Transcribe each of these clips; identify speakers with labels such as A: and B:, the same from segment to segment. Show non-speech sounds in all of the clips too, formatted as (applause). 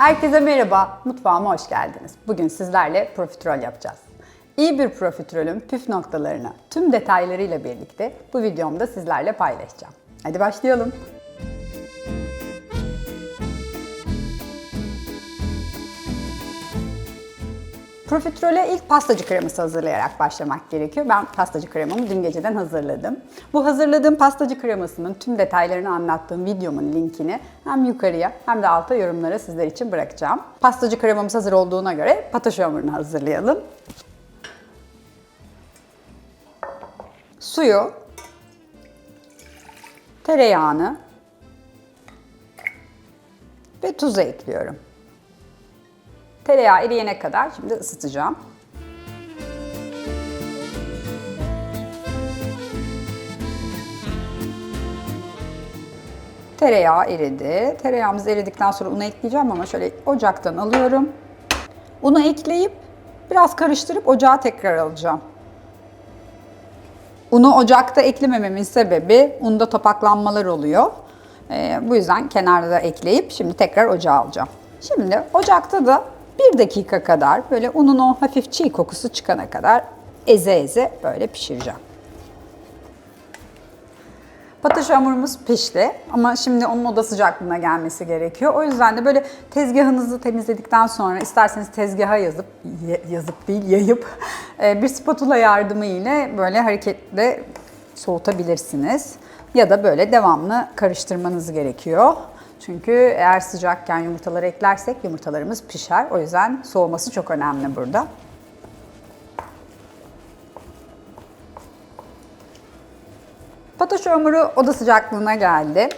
A: Herkese merhaba, mutfağıma hoş geldiniz. Bugün sizlerle profiterol yapacağız. İyi bir profiterolün püf noktalarını tüm detaylarıyla birlikte bu videomda sizlerle paylaşacağım. Hadi başlayalım. Profiterole ilk pastacı kreması hazırlayarak başlamak gerekiyor. Ben pastacı kremamı dün geceden hazırladım. Bu hazırladığım pastacı kremasının tüm detaylarını anlattığım videomun linkini hem yukarıya hem de alta yorumlara sizler için bırakacağım. Pastacı kremamız hazır olduğuna göre patates hamurunu hazırlayalım. Suyu, tereyağını ve tuzu ekliyorum. Tereyağı eriyene kadar şimdi ısıtacağım. Tereyağı eridi. Tereyağımız eridikten sonra unu ekleyeceğim ama şöyle ocaktan alıyorum. Unu ekleyip biraz karıştırıp ocağa tekrar alacağım. Unu ocakta eklemememin sebebi unda topaklanmalar oluyor. Ee, bu yüzden kenarda ekleyip şimdi tekrar ocağa alacağım. Şimdi ocakta da bir dakika kadar böyle unun o hafif çiğ kokusu çıkana kadar eze eze böyle pişireceğim. Patates hamurumuz pişti ama şimdi onun oda sıcaklığına gelmesi gerekiyor. O yüzden de böyle tezgahınızı temizledikten sonra isterseniz tezgaha yazıp, yazıp değil yayıp bir spatula yardımı ile böyle hareketle soğutabilirsiniz. Ya da böyle devamlı karıştırmanız gerekiyor. Çünkü eğer sıcakken yumurtaları eklersek yumurtalarımız pişer. O yüzden soğuması çok önemli burada. Patates hamuru oda sıcaklığına geldi.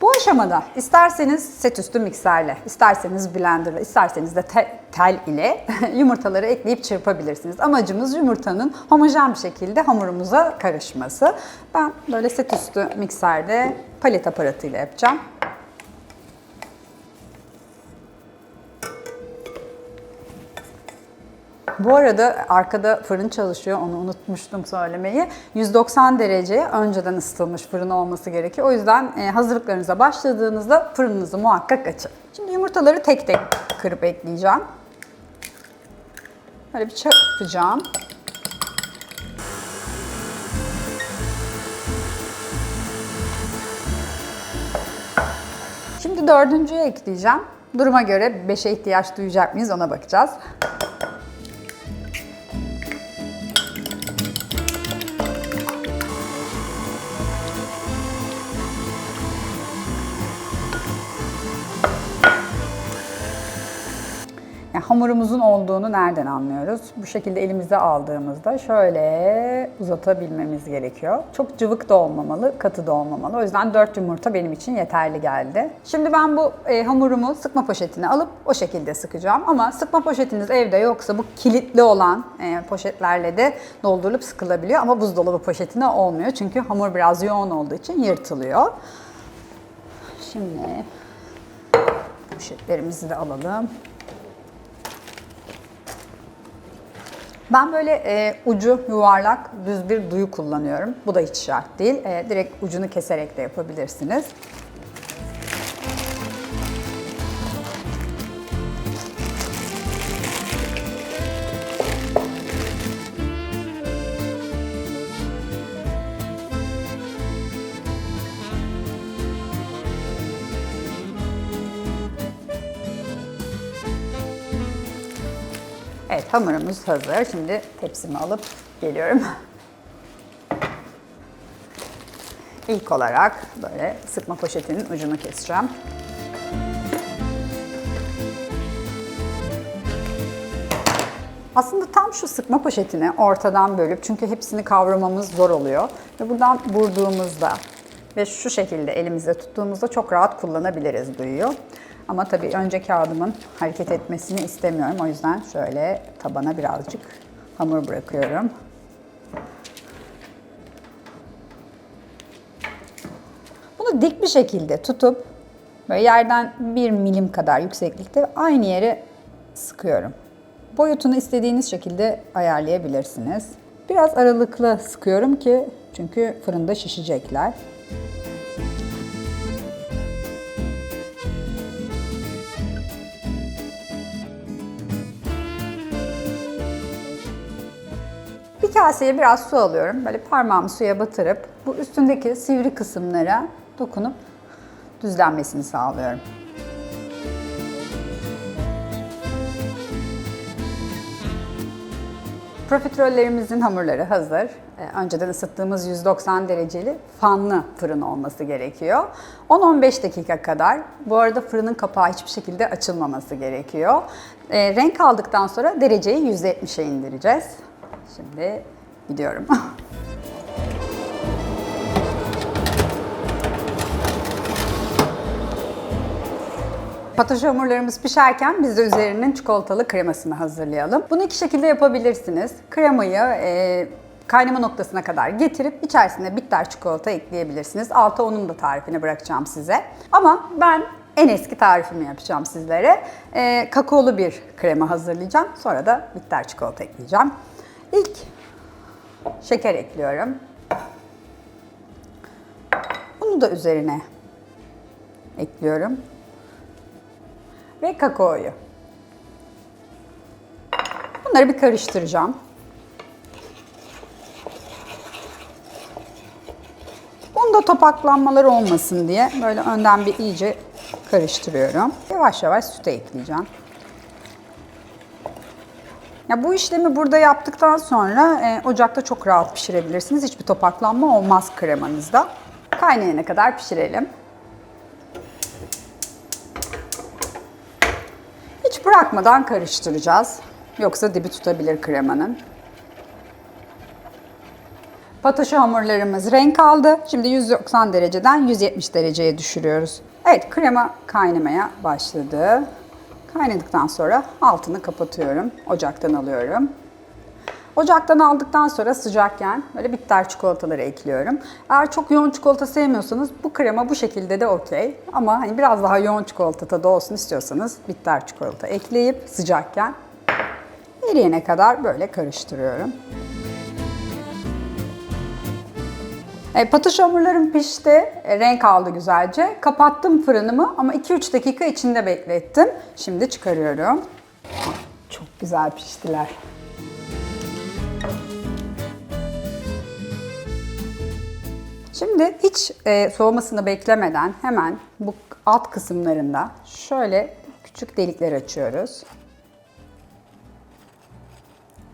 A: Bu aşamada isterseniz set üstü mikserle, isterseniz blenderla, isterseniz de te- tel ile (laughs) yumurtaları ekleyip çırpabilirsiniz. Amacımız yumurtanın homojen bir şekilde hamurumuza karışması. Ben böyle set üstü mikserde palet aparatıyla yapacağım. Bu arada arkada fırın çalışıyor, onu unutmuştum söylemeyi. 190 dereceye önceden ısıtılmış fırın olması gerekiyor. O yüzden e, hazırlıklarınıza başladığınızda fırınınızı muhakkak açın. Şimdi yumurtaları tek tek kırıp ekleyeceğim. Böyle bir çırpacağım. Şimdi dördüncüye ekleyeceğim. Duruma göre 5'e ihtiyaç duyacak mıyız ona bakacağız. Hamurumuzun olduğunu nereden anlıyoruz? Bu şekilde elimize aldığımızda şöyle uzatabilmemiz gerekiyor. Çok cıvık da olmamalı, katı da olmamalı. O yüzden 4 yumurta benim için yeterli geldi. Şimdi ben bu e, hamurumu sıkma poşetine alıp o şekilde sıkacağım. Ama sıkma poşetiniz evde yoksa bu kilitli olan e, poşetlerle de doldurulup sıkılabiliyor. Ama buzdolabı poşetine olmuyor. Çünkü hamur biraz yoğun olduğu için yırtılıyor. Şimdi poşetlerimizi de alalım. Ben böyle e, ucu yuvarlak düz bir duyu kullanıyorum. Bu da hiç şart değil. E, direkt ucunu keserek de yapabilirsiniz. Hamurumuz hazır. Şimdi tepsimi alıp geliyorum. İlk olarak böyle sıkma poşetinin ucunu keseceğim. Aslında tam şu sıkma poşetini ortadan bölüp çünkü hepsini kavramamız zor oluyor. Ve buradan vurduğumuzda ve şu şekilde elimizde tuttuğumuzda çok rahat kullanabiliriz duyuyor. Ama tabii önce kağıdımın hareket etmesini istemiyorum. O yüzden şöyle tabana birazcık hamur bırakıyorum. Bunu dik bir şekilde tutup böyle yerden bir milim kadar yükseklikte aynı yere sıkıyorum. Boyutunu istediğiniz şekilde ayarlayabilirsiniz. Biraz aralıklı sıkıyorum ki çünkü fırında şişecekler. Bir kaseye biraz su alıyorum. Böyle parmağımı suya batırıp bu üstündeki sivri kısımlara dokunup düzlenmesini sağlıyorum. Profiterollerimizin hamurları hazır. Ee, Önceden ısıttığımız 190 dereceli fanlı fırın olması gerekiyor. 10-15 dakika kadar. Bu arada fırının kapağı hiçbir şekilde açılmaması gerekiyor. Ee, renk aldıktan sonra dereceyi 170'e indireceğiz. Şimdi gidiyorum. (laughs) Patates hamurlarımız pişerken biz de üzerinin çikolatalı kremasını hazırlayalım. Bunu iki şekilde yapabilirsiniz. Kremayı e, kaynama noktasına kadar getirip içerisine bitter çikolata ekleyebilirsiniz. Alta onun da tarifini bırakacağım size. Ama ben en eski tarifimi yapacağım sizlere. E, kakaolu bir krema hazırlayacağım. Sonra da bitter çikolata ekleyeceğim. İlk şeker ekliyorum. Bunu da üzerine ekliyorum ve kakaoyu. Bunları bir karıştıracağım. Bunda topaklanmalar olmasın diye böyle önden bir iyice karıştırıyorum. Yavaş yavaş sütü ekleyeceğim. Ya bu işlemi burada yaptıktan sonra e, ocakta çok rahat pişirebilirsiniz. Hiçbir topaklanma olmaz kremanızda. Kaynayana kadar pişirelim. Bırakmadan karıştıracağız. Yoksa dibi tutabilir kremanın. Patates hamurlarımız renk aldı. Şimdi 190 dereceden 170 dereceye düşürüyoruz. Evet krema kaynamaya başladı. Kaynadıktan sonra altını kapatıyorum. Ocaktan alıyorum. Ocaktan aldıktan sonra sıcakken böyle bitter çikolataları ekliyorum. Eğer çok yoğun çikolata sevmiyorsanız bu krema bu şekilde de okey. Ama hani biraz daha yoğun çikolata tadı olsun istiyorsanız bitter çikolata ekleyip sıcakken eriyene kadar böyle karıştırıyorum. E, patates hamurlarım pişti. E, renk aldı güzelce. Kapattım fırınımı ama 2-3 dakika içinde beklettim. Şimdi çıkarıyorum. Çok güzel piştiler. Şimdi hiç e, soğumasını beklemeden hemen bu alt kısımlarında şöyle küçük delikler açıyoruz.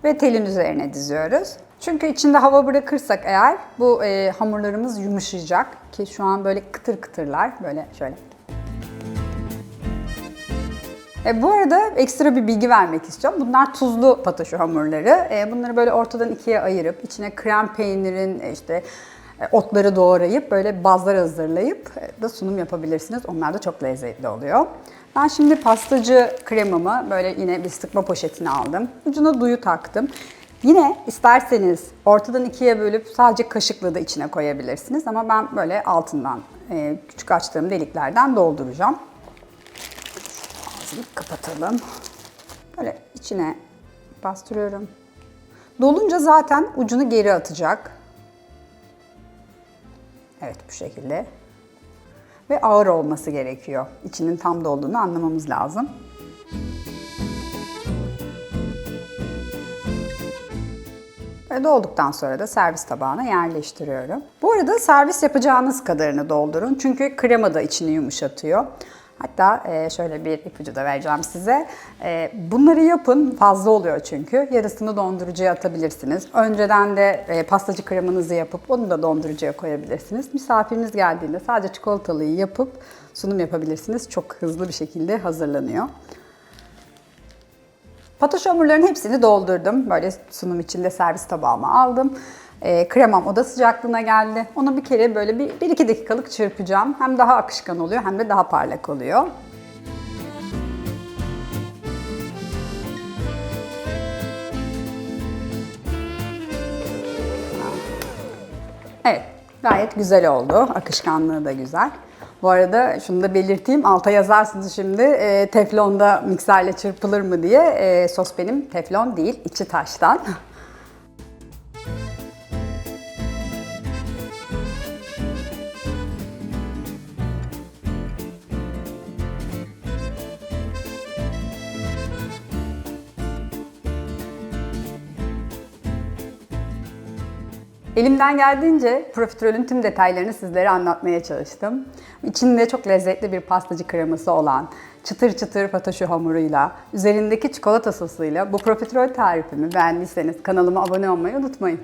A: Ve telin üzerine diziyoruz. Çünkü içinde hava bırakırsak eğer bu e, hamurlarımız yumuşayacak ki şu an böyle kıtır kıtırlar böyle şöyle. E, bu arada ekstra bir bilgi vermek istiyorum. Bunlar tuzlu pataşo hamurları. E, bunları böyle ortadan ikiye ayırıp içine krem peynirin e, işte otları doğrayıp böyle bazlar hazırlayıp e, da sunum yapabilirsiniz. Onlar da çok lezzetli oluyor. Ben şimdi pastacı kremamı böyle yine bir sıkma poşetine aldım. Ucuna duyu taktım. Yine isterseniz ortadan ikiye bölüp sadece kaşıkla da içine koyabilirsiniz. Ama ben böyle altından e, küçük açtığım deliklerden dolduracağım. Ağzını kapatalım. Böyle içine bastırıyorum. Dolunca zaten ucunu geri atacak. Evet bu şekilde. Ve ağır olması gerekiyor. İçinin tam dolduğunu anlamamız lazım. Ve dolduktan sonra da servis tabağına yerleştiriyorum. Bu arada servis yapacağınız kadarını doldurun. Çünkü krema da içini yumuşatıyor. Hatta e, şöyle bir ipucu da vereceğim size. E, bunları yapın, fazla oluyor çünkü. Yarısını dondurucuya atabilirsiniz. Önceden de e, pastacı kremanızı yapıp onu da dondurucuya koyabilirsiniz. Misafiriniz geldiğinde sadece çikolatalıyı yapıp sunum yapabilirsiniz. Çok hızlı bir şekilde hazırlanıyor. Patates hamurlarının hepsini doldurdum. Böyle sunum içinde servis tabağıma aldım. E, kremam oda sıcaklığına geldi. Onu bir kere böyle bir 1-2 dakikalık çırpacağım. Hem daha akışkan oluyor hem de daha parlak oluyor. Evet, gayet güzel oldu. Akışkanlığı da güzel. Bu arada şunu da belirteyim, alta yazarsınız şimdi e, teflonda mikserle çırpılır mı diye. E, sos benim teflon değil, içi taştan. (laughs) Elimden geldiğince profiterolün tüm detaylarını sizlere anlatmaya çalıştım. İçinde çok lezzetli bir pastacı kreması olan, çıtır çıtır pataşu hamuruyla, üzerindeki çikolata sosuyla bu profiterol tarifimi beğendiyseniz kanalıma abone olmayı unutmayın.